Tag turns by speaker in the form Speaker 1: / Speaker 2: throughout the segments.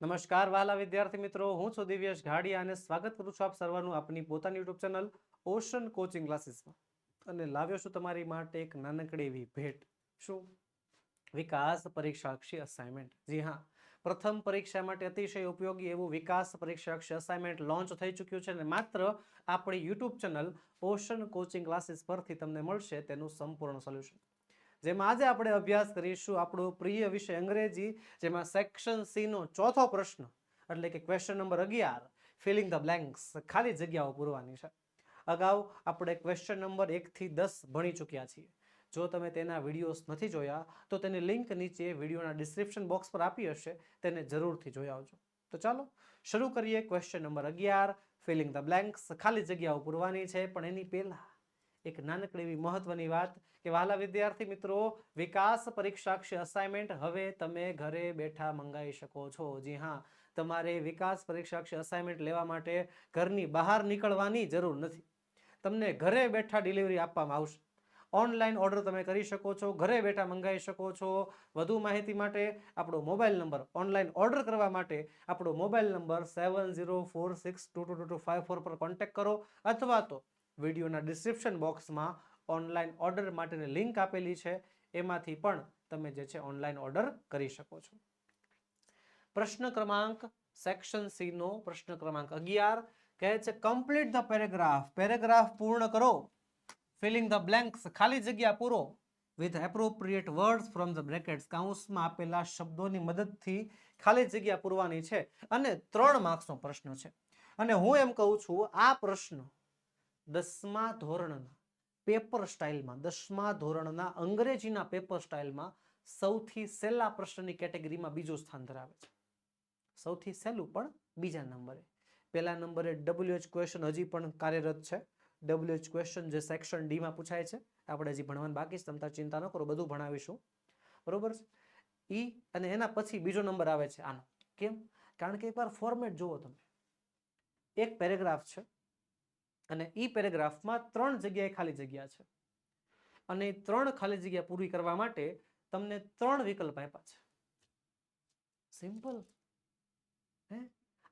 Speaker 1: નમસ્કાર વાલા વિદ્યાર્થી મિત્રો, હું છું દિવ્યેશ ઘાડિયા અને સ્વાગત કરું છું આપ સર્વનું આપની પોતાની યુટ્યુબ ચેનલ ઓશન કોચિંગ ક્લાસીસમાં અને લાવ્યો છું તમારી માટે એક નાનકડી એવી ભેટ. શું? વિકાસ પરીક્ષાક્ષી અસાઇનમેન્ટ જી હા, પ્રથમ પરીક્ષા માટે અતિશય ઉપયોગી એવું વિકાસ પરીક્ષાક્ષી અસાઇનમેન્ટ લોન્ચ થઈ ચૂક્યું છે અને માત્ર આપણી YouTube channel Ocean coaching classes પરથી તમને મળશે તેનું સંપૂર્ણ સોલ્યુશન જેમાં આજે આપણે અભ્યાસ કરીશું, આપણો પ્રિય વિષય અંગ્રેજી, જેમાં સેક્શન સી નો ચોથો પ્રશ્ન, એટલે કે ક્વેશ્ચન નંબર અગિયાર ફિલિંગ ધ બ્લેન્ક્સ ખાલી જગ્યાઓ પૂરવાની છે. અગાઉ આપણે ક્વેશ્ચન નંબર એકથી દસ ભણી ચૂક્યા છીએ. જો તમે તેના વિડીયોઝ નથી જોયા, તો તેની લિંક નીચે વિડીયોના ડિસ્ક્રિપ્શન બોક્સ પર આપી હશે, તેને જરૂરથી જોઈ આવજો. તો ચાલો, શરૂ કરીએ ક્વેશ્ચન નંબર અગિયાર ફિલિંગ ધ બ્લેન્ક્સ ખાલી જગ્યાઓ પૂરવાની છે, પણ એની પહેલા એક નાનકડી એવી મહત્વની વાત કે વહાલા વિદ્યાર્થી મિત્રો, વિકાસ પરીક્ષાક્ષી અસાઇનમેન્ટ હવે તમે ઘરે બેઠા મંગાવી શકો છો. જી હા, તમારે વિકાસ પરીક્ષાક્ષી અસાઇનમેન્ટ લેવા માટે ઘરની બહાર નીકળવાની જરૂર નથી. તમને ઘરે બેઠા ડિલિવરી આપવામાં આવશે. ઓનલાઈન ઓર્ડર તમે કરી શકો છો, ઘરે બેઠા મંગાવી શકો છો. વધુ માહિતી માટે આપણો મોબાઈલ નંબર ઓનલાઈન ઓર્ડર કરવા માટે આપણો mobile number seven zero four six two two two five four પર કોન્ટેક્ટ કરો. અથવા તો વિડીયોના ડિસ્ક્રિપ્શન બોક્સમાં ઓનલાઈન ઓર્ડર માટેની લિંક આપેલી છે. એમાંથી પણ તમે જે છે ઓનલાઈન ઓર્ડર કરી શકો છો. પ્રશ્ન ક્રમાંક સેક્શન સી નો પ્રશ્ન ક્રમાંક અગિયાર કહે છે કમ્પ્લીટ ધ પેરેગ્રાફ પેરેગ્રાફ પૂર્ણ કરો. ફિલિંગ ધ બ્લેન્ક્સ ખાલી જગ્યા પૂરો. With appropriate words from the brackets કાઉન્સમાં આપેલા શબ્દોની મદદથી ખાલી જગ્યા પૂરવાની છે. અને ત્રણ માર્ક્સનો પ્રશ્ન છે. અને હું એમ કહું છું, આ પ્રશ્ન દસમા ધોરણના પેપર સ્ટાઇલમાં, દસમા ધોરણના અંગ્રેજીના પેપર સ્ટાઇલમાં સૌથી સહેલા પ્રશ્નની કેટેગરીમાં બીજું સ્થાન ધરાવે છે. સૌથી સહેલું પણ બીજા નંબરે. પહેલા નંબરે ડબલ્યુએચ ક્વેશ્ચન હજી પણ કાર્યરત છે. ડબલ્યુએચ ક્વેશ્ચન જે સેક્શન ડીમાં પૂછાય છે આપણે હજી ભણવાનું બાકી છે તમતા ચિંતા ન કરો, બધું ભણાવીશું. બરોબર ઈ અને એના પછી બીજો નંબર આવે છે આનો. કેમ? કારણ કે એકવાર ફોર્મેટ જુઓ તમે. એક પેરેગ્રાફ છે અને ઈ પેરેગ્રાફમાં ત્રણ જગ્યાએ ખાલી જગ્યા છે. અને એ ત્રણ ખાલી જગ્યા પૂરી કરવા માટે તમને ત્રણ વિકલ્પ આપ્યા છે. સિમ્પલ. હે?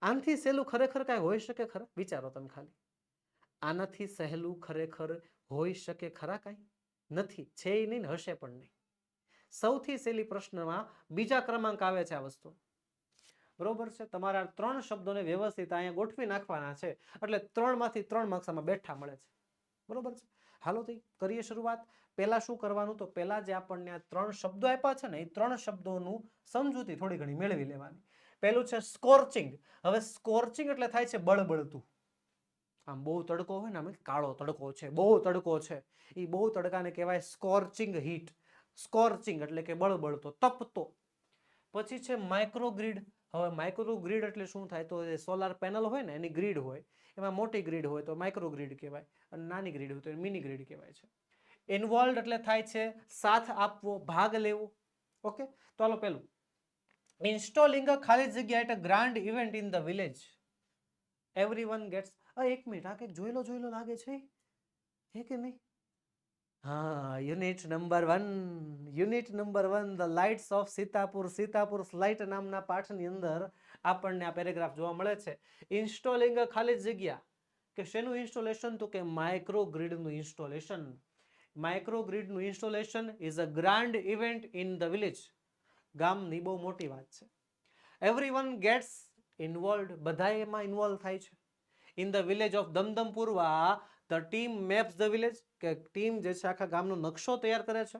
Speaker 1: આનાથી સહેલું ખરેખર કાંઈ હોઈ શકે ખરા? વિચારો તમે ખાલી. આનાથી સહેલું ખરેખર હોઈ શકે ખરા કાંઈ? નથી. છે નહીં હશે પણ નહીં. સૌથી સહેલી પ્રશ્નમાં બીજા ક્રમાંક આવે છે આ વસ્તુ. બરોબર છે? તમારા ત્રણ શબ્દોને વ્યવસ્થિત અહીંયા ગોઠવી નાખવાના છે. એટલે ત્રણમાંથી ત્રણ માર્ક્સમાં બેઠા મળે છે. બરોબર છે? હાલો થઈ કરીએ શરૂઆત. પહેલાં શું કરવાનું? તો પહેલાં જે આપણને આ ત્રણ શબ્દો આપ્યા છે ને એ ત્રણ શબ્દોનું સમજૂતી થોડી ઘણી મેળવી લેવાની. પહેલું છે સ્કોર્ચિંગ હવે સ્કોર્ચિંગ એટલે થાય છે બળબળતું. આમ બહુ તડકો હોય ને, આમ કાળો તડકો છે, બહુ તડકો છે. એ બહુ તડકાને કહેવાય સ્કોર્ચિંગ હીટ સ્કોર્ચિંગ એટલે કે બળબળતો, તપતો. પછી છે માઇક્રોગ્રીડ હવે માઇક્રો ગ્રીડ એટલે શું થાય? તો સોલાર પેનલ હોય ને, એની ગ્રીડ હોય, એમાં મોટી ગ્રીડ હોય તો માઇક્રો ગ્રીડ કહેવાય અને નાની ગ્રીડ હોય તો મિની ગ્રીડ કહેવાય છે. ઇન્વોલ્વ એટલે થાય છે, સાથ આપવો, ભાગ લેવો. ઓકે તો ચાલો પેલું. ઇન્સ્ટોલિંગ અ ખાલી જગ્યા at a grand event in the village every one gets એક મિનિટ, આ કંઈક જોઈ લો લાગે છે? હે કે નહીં? હા unit number one unit number one the lights of Sitapur Sitapur light નામના પાઠની અંદર આપણને આ પેરેગ્રાફ જોવા મળે છે. ઇન્સ્ટોલિંગ ખાલી જગ્યા. કે શેનું ઇન્સ્ટોલેશન તો કે માઇક્રો ગ્રીડનું installation micro ગ્રીડનું installation is a grand event in the village ગામની બહુ મોટી વાત છે. એવરી વન ગેટ્સ ઇન્વોલ્વ બધા એમાં ઇન્વોલ્વ થાય છે. In the village of Damdampurwa the team maps the village કે ટીમ જે છે આખા ગામનો નકશો તૈયાર કરે છે.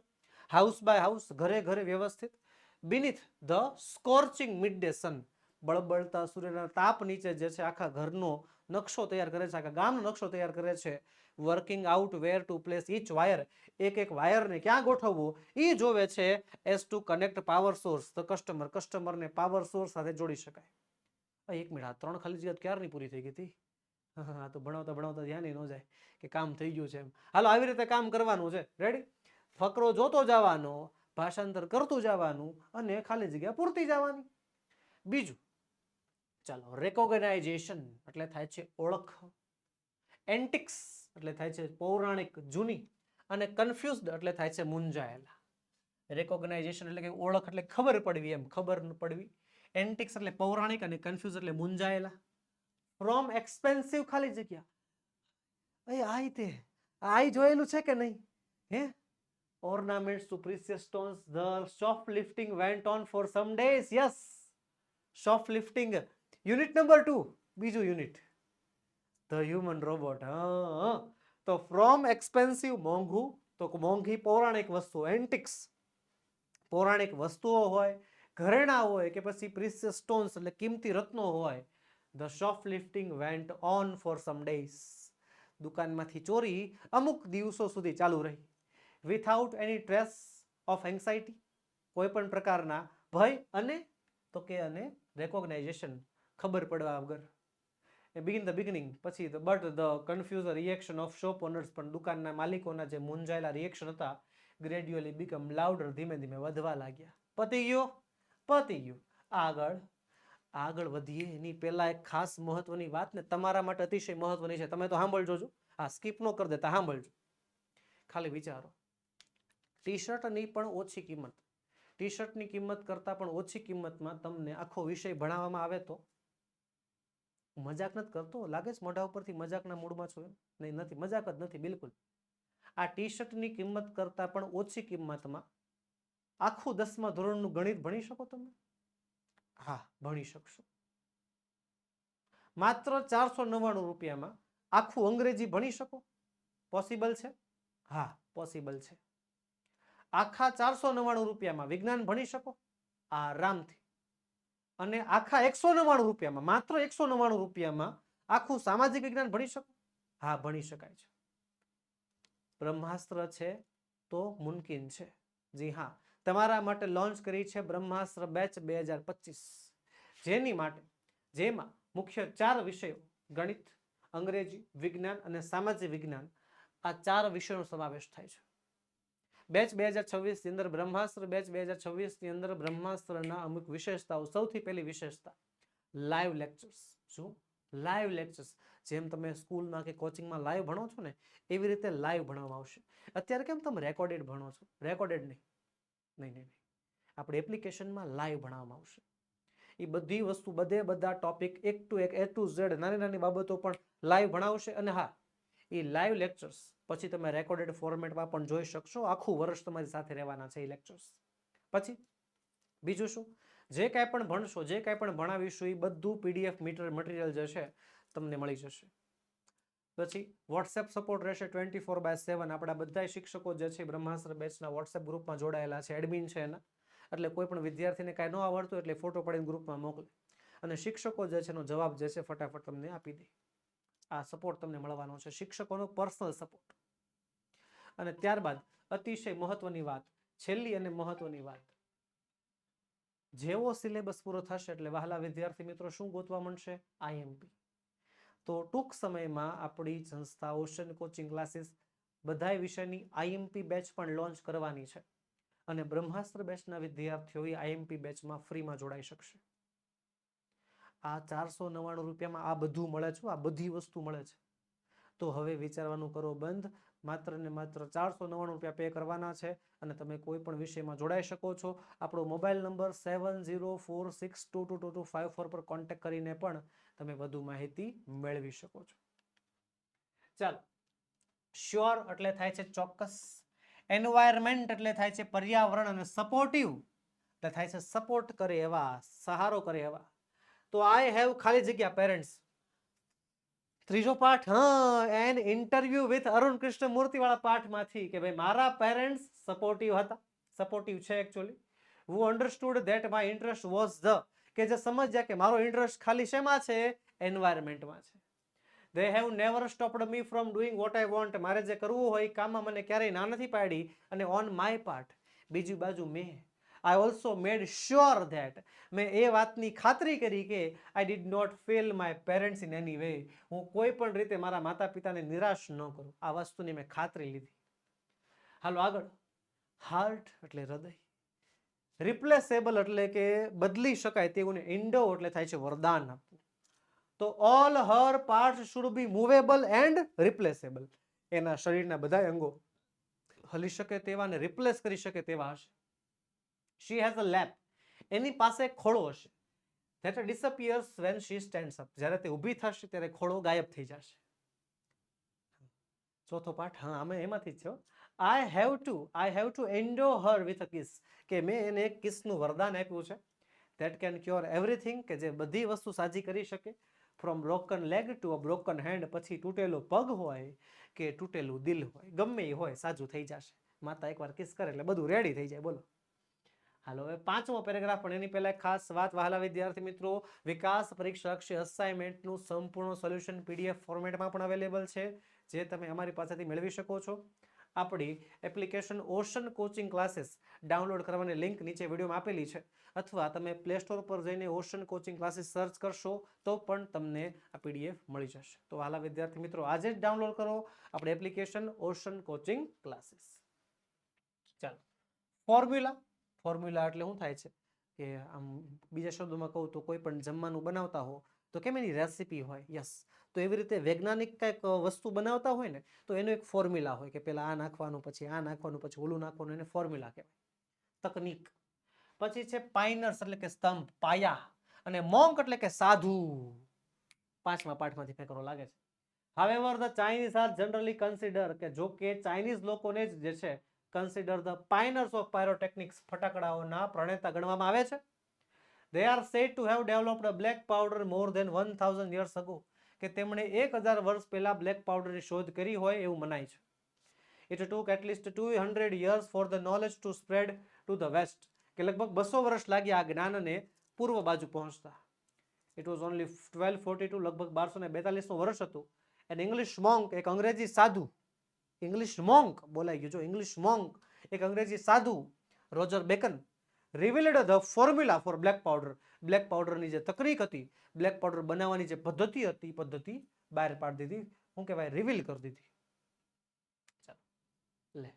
Speaker 1: હાઉસ બાય હાઉસ ઘરે ઘરે વ્યવસ્થિત. Beneath the scorching midday sun બળબળતા સૂર્યના તાપ નીચે જે છે આખા ઘરનો નકશો તૈયાર કરે છે, આખા ગામનો નકશો તૈયાર કરે છે. Working out where to place each wire એક એક વાયરને ક્યાં ગોઠવવું? એ જોવે છે as to connect power source the customer કસ્ટમરને પાવર સોર્સ સાથે જોડી શકાય. એક મિનિટ ત્રણ ખાલી જગ્યા ક્યારની પૂરી થઈ ગઈ હતી? હા તો ભણાવતા ભણાવતા ધ્યાન ન જાય કે કામ થઈ ગયું છે એમ. હાલો, આવી રીતે કામ કરવાનું છે. રેડી ફકરો જોતો જવાનો, ભાષાંતર કરતું જવાનું અને ખાલી જગ્યા પૂરતી જવાની. બીજું, ચાલો રેકોગ્નાઇઝેશન એટલે થાય છે ઓળખ. એન્ટિક્સ એટલે થાય છે પૌરાણિક, જૂની અને કન્ફ્યુઝડ એટલે થાય છે મૂંઝાયેલા. રેકોગ્નાઇઝેશન એટલે કે ઓળખ એટલે ખબર પડવી એમ, ખબર પડવી. એન્ટિક્સ એટલે પૌરાણિક અને કન્ફ્યુઝ એટલે મુંજાયેલા ફ્રોમ એક્સપેન્સિવ ખાલી જગ્યા એ આઈ તે આઈ જોયેલું છે કે નહીં હે ornaments to precious stones, the shoplifting went on for some days, yes shoplifting unit number 2 બીજું યુનિટ ધ હ્યુમન રોબોટ હા તો ફ્રોમ એક્સપેન્સિવ મોંઘું તો મોંઘી પૌરાણિક વસ્તુ એન્ટિક્સ પૌરાણિક વસ્તુઓ હોય ઘરેણા હોય કે પછી પ્રિસિયસ સ્ટોન્સ એટલે કિંમતી રત્નો હોય the shoplifting went on for some days દુકાનમાંથી ચોરી અમુક દિવસો સુધી ચાલુ રહી. Without any trace of anxiety કોઈ પણ પ્રકારના ભય અને તો કે અને રેકોગ્નાઇઝેશન ખબર પડવા વગર. એ બિગિન ધ બિગિનિંગ પછી but the confuse reaction of shop owners પણ દુકાનના માલિકોના જે મૂંઝાયેલા રિએક્શન હતા ગ્રેડ્યુઅલી બીકમ લાઉડર ધીમે ધીમે વધવા લાગ્યા. પતી ગયો પતી ગયું આગળ આગળ વધીએ. એની પહેલા એક ખાસ મહત્વની વાત ને તમારા માટે અતિશય મહત્વની છે. તમે તો સાંભળજો છો. હા સ્કીપ ન કરી દેતા, સાંભળજો. ખાલી વિચારો. ટી શર્ટની પણ ઓછી કિંમત. ટી શર્ટની કિંમત કરતાં પણ ઓછી કિંમતમાં તમને આખો વિષય ભણાવવામાં આવે તો મજાક નથી કરતો. લાગે છે મોઢા ઉપરથી મજાકના મૂડમાં છો નહીં, નથી. મજાક જ નથી, બિલકુલ. આ ટી શર્ટની કિંમત કરતાં પણ ઓછી કિંમતમાં આખું દસમા ધોરણનું ગણિત ભણી શકો તમે? હા, ભણી શકશો. માત્ર ચારસો નવ્વાણું રૂપિયામાં આખું અંગ્રેજી ભણી શકો? પોસિબલ છે? હા પોસિબલ છે. આખા ચારસો નવ્વાણું રૂપિયામાં વિજ્ઞાન ભણી શકો? આરામથી. અને આખા એકસો નવ્વાણું રૂપિયામાં, માત્ર એકસો નવ્વાણું રૂપિયામાં આખું સામાજિક વિજ્ઞાન ભણી શકો? હા, ભણી શકાય છે. બ્રહ્માસ્ત્ર છે તો મુમકિન છે. જી હા તમારા માટે લોન્ચ કરી છે બ્રહ્માસ્ત્ર બેચ બે હજાર પચીસ. જેની માટે, જેમાં મુખ્ય ચાર વિષયો, ગણિત, અંગ્રેજી, વિજ્ઞાન અને સામાજિક વિજ્ઞાન, આ ચાર વિષયોનો સમાવેશ થાય છે. બેચ બે હજાર છવ્વીસની અંદર બ્રહ્માસ્ત્ર બેચ બે હજાર છવ્વીસની અંદર બ્રહ્માસ્ત્રના અમુક વિશેષતાઓ. સૌથી પહેલી વિશેષતા લાઈવ લેક્ચર્સ શું? લાઈવ લેક્ચર્સ જેમ તમે સ્કૂલમાં કે કોચિંગમાં લાઈવ ભણો છો ને, એવી રીતે લાઈવ ભણવામાં આવશે. અત્યારે કેમ તમે રેકોર્ડેડ ભણો છો? રેકોર્ડેડ નહીં. નહીં નહીં નહીં. આપણે એપ્લિકેશનમાં લાઈવ ભણાવવામાં આવશે. એ બધી વસ્તુ, બધે બધા ટોપિક એક ટુ એક એ ટુ ઝેડ નાની નાની બાબતો પણ લાઈવ ભણાવશે અને હા એ લાઈવ લેક્ચર્સ પછી તમે રેકોર્ડેડ ફોર્મેટમાં પણ જોઈ શકશો. આખું વર્ષ તમારી સાથે રહેવાના છે એ લેક્ચર્સ પછી બીજું શું? જે કાંઈ પણ ભણશો, જે કાંઈ પણ ભણાવીશું એ બધું પીડીએફ મીટર મટીરિયલ જે છે, તમને મળી જશે. પછી વોટ્સએપ સપોર્ટ રહેશે ટ્વેન્ટી ફોર બાય સેવન આપણા બધા શિક્ષકો જે છે બ્રહ્માસ્ત્ર બેચના વોટ્સએપ ગ્રુપમાં જોડાયેલા છે એડમિન છે એના. એટલે કોઈ પણ વિદ્યાર્થીને કાંઈ ન આવડતું એટલે ફોટો પાડીને ગ્રુપમાં મોકલે. અને શિક્ષકો જે છે એનો જવાબ જે છે ફટાફટ તમને આપી દે. આ સપોર્ટ તમને મળવાનો છે. શિક્ષકોનો પર્સનલ સપોર્ટ અને ત્યારબાદ અતિશય મહત્વની વાત, છેલ્લી અને મહત્વની વાત. જેવો સિલેબસ પૂરો થશે એટલે વહાલા વિદ્યાર્થી મિત્રો શું ગોતવા મળશે આઈએમપી તો ટૂંક સમયમાં આપણી સંસ્થા ઓશન કોચિંગ ક્લાસીસ બધાય વિષયની આઈએમપી બેચ પણ લોન્ચ કરવાની છે અને બ્રહ્માસ્ત્ર બેચના વિદ્યાર્થીઓ આઈએમપી બેચમાં ફ્રીમાં જોડાઈ શકશે. આ ચારસો નવ્વાણું રૂપિયામાં આ બધું મળે છે, આ બધી વસ્તુ મળે છે. તો હવે વિચારવાનું કરો બંધ, માત્ર ને માત્ર ચારસો નવ્વાણું રૂપિયા પે કરવાના છે અને તમે કોઈ પણ વિષયમાં જોડાઈ શકો છો. આપણો mobile number seven zero four six two two two two five four પર કોન્ટેક્ટ કરીને પણ તમે વધુ માહિતી મેળવી શકો છો. ચાલો. શ્યોર એટલે થાય છે ચોક્કસ. એન્વાયરમેન્ટ એટલે થાય છે પર્યાવરણ અને સપોર્ટિવ એટલે થાય છે સપોર્ટ કરે એવા, સહારો કરે એવા. તો આઈ હેવ ખાલી જગ્યા પેરેન્ટ્સ ત્રીજો પાઠ, હા an interview with Arun Krishna Murthy વાળા પાઠમાંથી કે ભાઈ મારા પેરેન્ટ્સ સપોર્ટિવ હતા. સપોર્ટિવ છે actually who understood that my interest was the કે જે સમજ્યા કે મારો ઇન્ટરેસ્ટ ખાલી શેમાં છે? એન્વાયરમેન્ટમાં છે. They have never stopped me from doing what I want મારે જે કરવું હોય કામમાં મને ક્યારેય ના નથી પાડી. અને ઓન માય પાર્ટ બીજી બાજુ મેં I also made sure that મેં એ વાતની ખાતરી કરી કે I did not fail my parents in any way હું કોઈ પણ રીતે મારા માતા પિતાને નિરાશ ન કરું. આ વસ્તુની મેં ખાતરી લીધી. હાલો આગળ. હાર્ટ એટલે હૃદય. રિપ્લેસેબલ એટલે કે બદલી શકાય તેવું ઇન્ડો એટલે થાય છે વરદાન આપવું. તો all her part should be movable and replaceable એના શરીરના બધા અંગો હલી શકે તેવા ને રિપ્લેસ કરી શકે તેવા હશે. શી હેઝ અ લેપ એની પાસે ખોળો હશે. That disappears when she stands up જ્યારે તે ઊભી થશે ત્યારે ખોળો ગાયબ થઈ જશે. ચોથો પાઠ, હા અમે એમાંથી જ છો I have to I have to endow her with a kiss કે મેં એને એક કિસનું વરદાન આપ્યું છે. ધેટ કેન ક્યોર એવરીથિંગ કે જે બધી વસ્તુ સાજી કરી શકે. From broken leg to a broken hand પછી તૂટેલો પગ હોય કે તૂટેલું દિલ હોય, ગમે એ હોય, સાજું થઈ જશે. માતા એકવાર કિસ કરે એટલે બધું રેડી થઈ જાય. બોલો. હાલો, હવે પાંચમો પેરેગ્રાફ પણ એની પહેલાં ખાસ વાત. વહાલા વિદ્યાર્થી મિત્રો, વિકાસ પરીક્ષા શ્રી અસાઇનમેન્ટનું સંપૂર્ણ સોલ્યુશન પીડીએફ ફોર્મેટમાં પણ અવેલેબલ છે, જે તમે અમારી પાસેથી મેળવી શકો છો. આપણી application Ocean Coaching Classes download કરવાની લિંક નીચે વિડીયોમાં આપેલી છે. અથવા તમે પ્લે સ્ટોર પર જઈને ઓશન કોચિંગ ક્લાસીસ સર્ચ કરશો તો પણ તમને આ પીડીએફ મળી જશે. તો હાલા વિદ્યાર્થી મિત્રો આજે જ ડાઉનલોડ કરો આપણે એપ્લિકેશન ઓશન કોચિંગ ક્લાસીસ. ચાલો. ફોર્મ્યુલા. ફોર્મ્યુલા એટલે શું થાય છે? કે આમ બીજા શબ્દોમાં કહું તો કોઈ પણ જમવાનું બનાવતા હો તો કેમ એની રેસિપી હોય? યસ. તો એવી રીતે વૈજ્ઞાનિક કંઈક વસ્તુ બનાવતા હોય ને, તો એનો એક ફોર્મ્યુલા હોય કે પહેલાં આ નાખવાનું, પછી આ નાખવાનું, પછી ઓલું નાખવાનું, એને ફોર્મ્યુલા કહેવાય. તકનીક. પછી છે પાઇનર્સ એટલે કે સ્તંભ, પાયા અને મોંક એટલે કે સાધુ. પાંચમા પાઠમાંથી ફેંકરો લાગે છે. However the Chinese are generally consider કે જો કે ચાઇનીઝ લોકોને જ જે છે consider the pioneers of pyrotechnics ફટાકડાઓના પ્રણેતા ગણવામાં આવે છે. They are said to have developed black powder more than one thousand years ago કે તેમણે એક હજાર વર્ષ પહેલા બ્લેક પાવડરની શોધ કરી હોય એવું મનાય છે. It took at least two hundred years for the knowledge to spread to the west કે લગભગ બસો વર્ષ લાગ્યા આ જ્ઞાનને પૂર્વ બાજુ પહોંચતા. It was only twelve forty two લગભગ બારસો ને બેતાલીસનું વર્ષ હતું. એન ઇંગ્લિશ મોંક એક અંગ્રેજી સાધુ ઇંગ્લિશ મોંક બોલાઈ ગયું. જો ઇંગ્લિશ મોંક એક અંગ્રેજી સાધુ Roger Bacon revealed the formula for black powder black પાવડરની જે તકનીક હતી બ્લેક પાવડર બનાવવાની જે પદ્ધતિ હતી, પદ્ધતિ બહાર પાડી દીધી. શું કહેવાય? રિવીલ કરી દીધી. ચાલો, લે.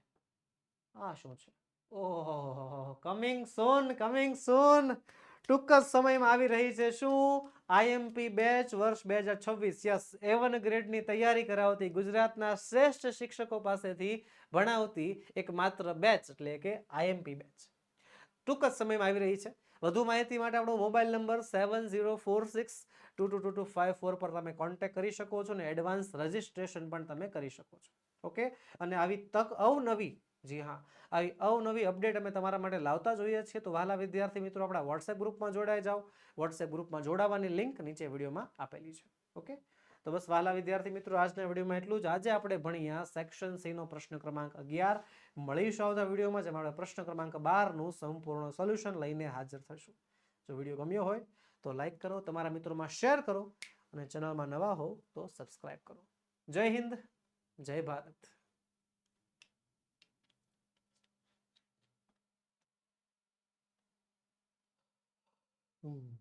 Speaker 1: આ શું છે? ઓહો કમિંગ સોન કમિંગ સોન ટૂંક જ સમયમાં આવી રહી છે શું? આઈએમપી બેચ વર્ષ બે હજાર છવ્વીસ. યસ એવન ગ્રેડની તૈયારી કરાવતી ગુજરાતના શ્રેષ્ઠ શિક્ષકો પાસેથી ભણાવતી એક માત્ર બેચ એટલે કે આઈએમપી બેચ ટૂંક જ સમયમાં આવી રહી છે. વધુ માહિતી માટે આપણો mobile number seven zero four six two two two two five four પર તમે કોન્ટેક્ટ કરી શકો છો અને એડવાન્સ રજિસ્ટ્રેશન પણ તમે કરી શકો છો. ઓકે? અને આવી તક અવનવી, જી હા, આવી અવનવી અપડેટ અમે તમારા માટે લાવતા જોઈએ છીએ. તો વહાલા વિદ્યાર્થી મિત્રો, આપણા વોટ્સએપ ગ્રુપમાં જોડાઈ જાઓ. વોટ્સએપ ગ્રુપમાં જોડાવાની લિંક નીચે વિડીયોમાં આપેલી છે. ઓકે? તો બસ વાલા વિદ્યાર્થી મિત્રો, આજના વિડીયોમાં એટલું જ. આજે આપણે ભણ્યા સેક્શન સી નો પ્રશ્ન ક્રમાંક અગિયાર. મળીશું આવતા વિડીયોમાં જેમાં આપણે પ્રશ્ન ક્રમાંક બારનું સંપૂર્ણ સોલ્યુશન લઈને હાજર થશું જો વીડિયો ગમ્યો હોય તો લાઈક કરો, તમારા મિત્રોમાં શેર કરો અને ચેનલમાં નવા હો તો સબસ્ક્રાઈબ કરો. જય હિન્દ, જય ભારત. હમ.